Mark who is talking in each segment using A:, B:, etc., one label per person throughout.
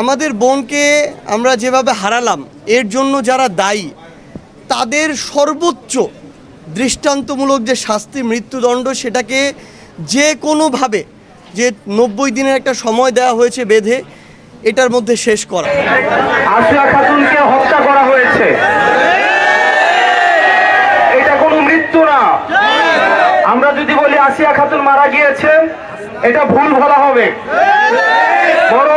A: আমাদের বোনকে আমরা যেভাবে হারালাম, এর জন্য যারা দায়ী, তাদের সর্বোচ্চ দৃষ্টান্তমূলক যে শাস্তি, মৃত্যুদণ্ড, সেটাকে যে কোনোভাবে যে নব্বই দিনের একটা সময় দেওয়া হয়েছে বেঁধে, এটার মধ্যে শেষ করা।
B: আসিয়া খাতুনকে হত্যা করা হয়েছে। এটা কোনো মৃত্যু না। আমরা যদি বলি আসিয়া খাতুন মারা গিয়েছে এটা ভুল বলা হবে। বরং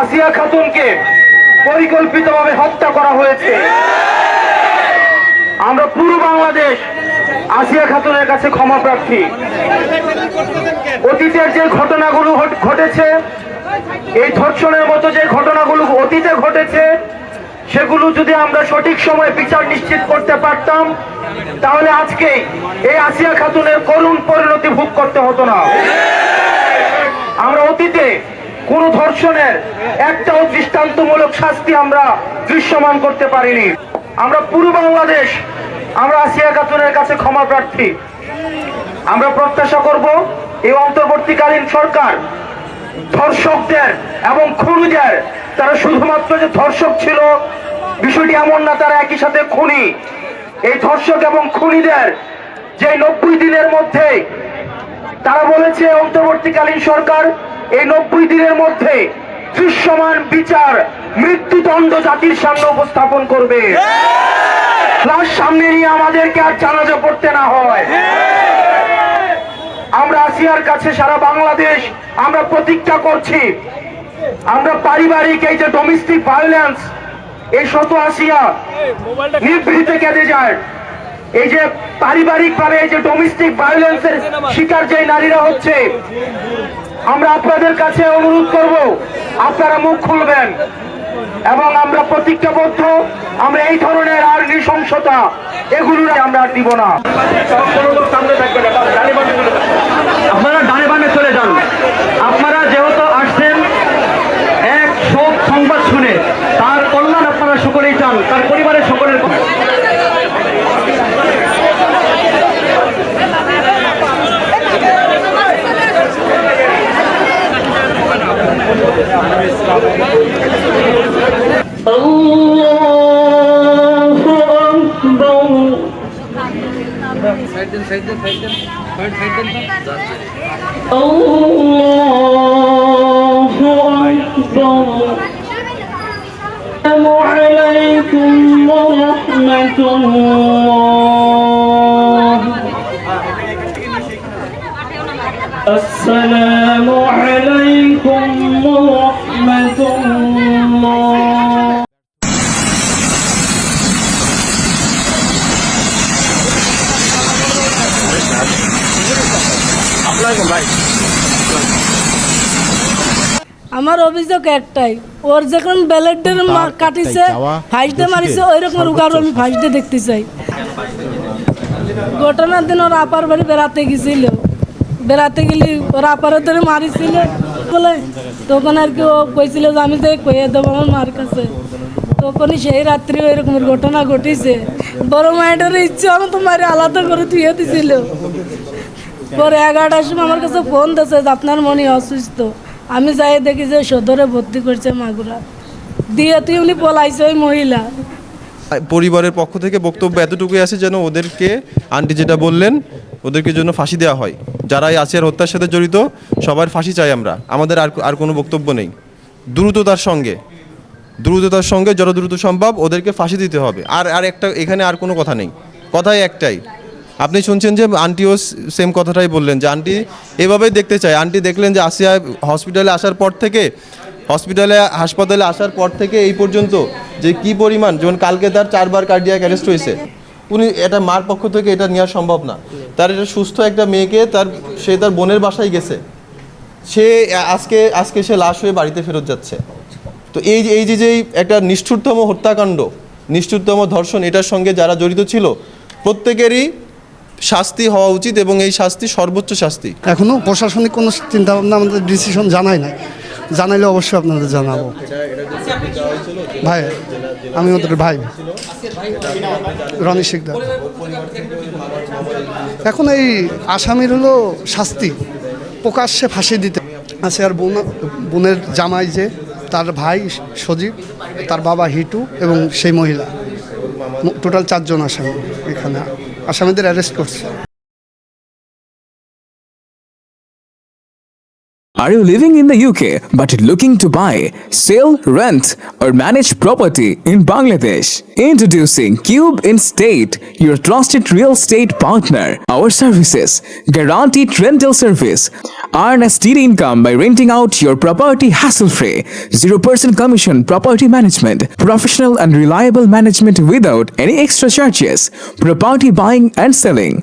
B: আসিয়া খাতুনকে পরিকল্পিতভাবে হত্যা করা হয়েছে। আমরা পুরো বাংলাদেশ আসিয়া খাতুনের কাছে ক্ষমা প্রার্থী। অতীতের যে ঘটনাগুলো ঘটেছে, এই ধর্ষণের মতো যে ঘটনাগুলো অতীতে ঘটেছে, সেগুলো যদি আমরা সঠিক সময়ে বিচার নিশ্চিত করতে পারতাম, তাহলে আজকে এই আসিয়া খাতুনের করুণ পরিণতি ভোগ করতে হতো না। আমরা অতীতে কোন ধর্ষণের একটাও দৃষ্টান্তমূলক শাস্তি আমরা দৃশ্যমান করতে পারিনি। আমরা পুরো বাংলাদেশ, আমরা আসিয়া খাতুনের কাছে ক্ষমা প্রার্থী। আমরা প্রত্যাশা করব এই অন্তর্বর্তীকালীন সরকার ধর্ষকদের এবং খুনিদের, তারা শুধুমাত্র যে ধর্ষক ছিল, বিষয়টি এমন না, তারা একই সাথে খুনি। এই ধর্ষক এবং খুনিদের যে নব্বই দিনের মধ্যে, তারা বলেছে অন্তর্বর্তীকালীন সরকার এই নব্বই দিনের মধ্যে দৃশ্যমান বিচার মৃত্যুদণ্ড জাতির সামনে উপস্থাপন করবে। লাশ সামনে নিয়ে আমাদেরকে আর জানাজা পড়তে না হয়। আমরা আসিয়ার কাছে সারা বাংলাদেশ আমরা প্রতীক্ষা করছি। আমরা পারিবারিক এই যে ডোমেস্টিক ভায়োলেন্স এই শত আসিয়া নিভৃতে কেঁদে যায়। এই যে পারিবারিক ভাবে এই যে ডোমেস্টিক ভায়োলেন্সের শিকার যে নারীরা হচ্ছে আমরা আপনাদের কাছে অনুরোধ করব, আপনারা মুখ খুলবেন এবং আমরা প্রতিজ্ঞাবদ্ধ, আমরা এই ধরনের আর নৃশংসতা এগুলো আমরা আর দিব না। আপনারা ডানে বামে চলে যান। আপনারা যেহেতু আসছেন, এক শোক সংবাদ শুনে, তার কল্যাণ আপনারা সকলেই চান, তার পরিবারের সকলের
C: السلام عليكم ورحمة الله السلام
D: আমার অভিযোগ একটাই ওর যখন ব্যালেটের কাটিছে ফাইসডে মারিছে ওই রকম রুগার আমি ফাইসডে দেখতে চাই। ঘটনার দিন ওর আপার বাড়ি বেড়াতে গেছিল। বেড়াতে গেলি ওর আপারে ধরে মারিছিল। বলে তখন আর কি ও কইছিল যে আমি যে কয়ে দেবো আমার মার কাছে। তখনই সেই রাত্রি ওই রকমের ঘটনা ঘটিছে। বড় মায়ের ইচ্ছে আমি তো মারি আলাদা করে ধুয়ে দিছিল। পরে এগারোটার সময় আমার কাছে ফোন দিয়েছে যে আপনার মনে অসুস্থ। আমি যাই দেখি যে সদরে ভর্তি করছে মাগুরা। দিয়ে তুই উনি পলাইছে ওই মহিলা।
E: পরিবারের পক্ষ থেকে বক্তব্য এতটুকুই আছে যেন ওদেরকে, আন্টি যেটা বললেন, ওদেরকে জন্য ফাঁসি দেওয়া হয়। যারা এই আসিয়ার হত্যার সাথে জড়িত, সবার ফাঁসি চাই আমরা। আমাদের আর আর কোনো বক্তব্য নেই। দ্রুততার সঙ্গে দ্রুততার সঙ্গে যত দ্রুত সম্ভব ওদেরকে ফাঁসি দিতে হবে। আর আর একটা, এখানে আর কোনো কথা নেই। কথাই একটাই আপনি শুনছেন যে আন্টিও সেম কথাটাই বললেন, যে আন্টি এভাবেই দেখতে চায়। আন্টি দেখলেন যে আসিয়া হসপিটালে আসার পর থেকে হসপিটালে হাসপাতালে আসার পর থেকে এই পর্যন্ত যে কি পরিমাণ, যেমন কালকে তার চারবার কার্ডিয়াক অ্যারেস্ট হয়েছে, উনি এটা মার পক্ষ থেকে এটা নেওয়া সম্ভব না। তার এটা সুস্থ একটা মেয়েকে তার, সে তার বোনের বাসায় গেছে। সে আজকে আজকে সে লাশ হয়ে বাড়িতে ফেরত যাচ্ছে। তো এই যে এই যে যেই একটা নিষ্ঠুরতম হত্যাকাণ্ড, নিষ্ঠুরতম ধর্ষণ, এটার সঙ্গে যারা জড়িত ছিল, প্রত্যেকেরই শাস্তি হওয়া উচিত এবং এই শাস্তি সর্বোচ্চ শাস্তি।
F: এখনও প্রশাসনিক কোনো চিন্তা ভাবনা আমাদের ডিসিশন জানাই নাই। জানাইলে অবশ্যই আপনাদের জানাব। ভাই, আমি ওদের ভাই, রনি শিকদার। এখন এই আসামির হলো শাস্তি। প্রকাশ্যে ফাঁসি দিতে আছে আর বোন বোনের জামাই যে, তার ভাই সজীব, তার বাবা হিটু এবং সেই মহিলা। টোটাল চারজন আসামি এখানে। আসামিদের অ্যারেস্ট করছে।
G: Are you living in the UK but looking to buy, sell, rent, or manage property in Bangladesh? Introducing Cube in State, your trusted real estate partner. Our services guaranteed rental service. Earn a steady income by renting out your property hassle free. 0% commission property management. Professional and reliable management without any extra charges. Property buying and selling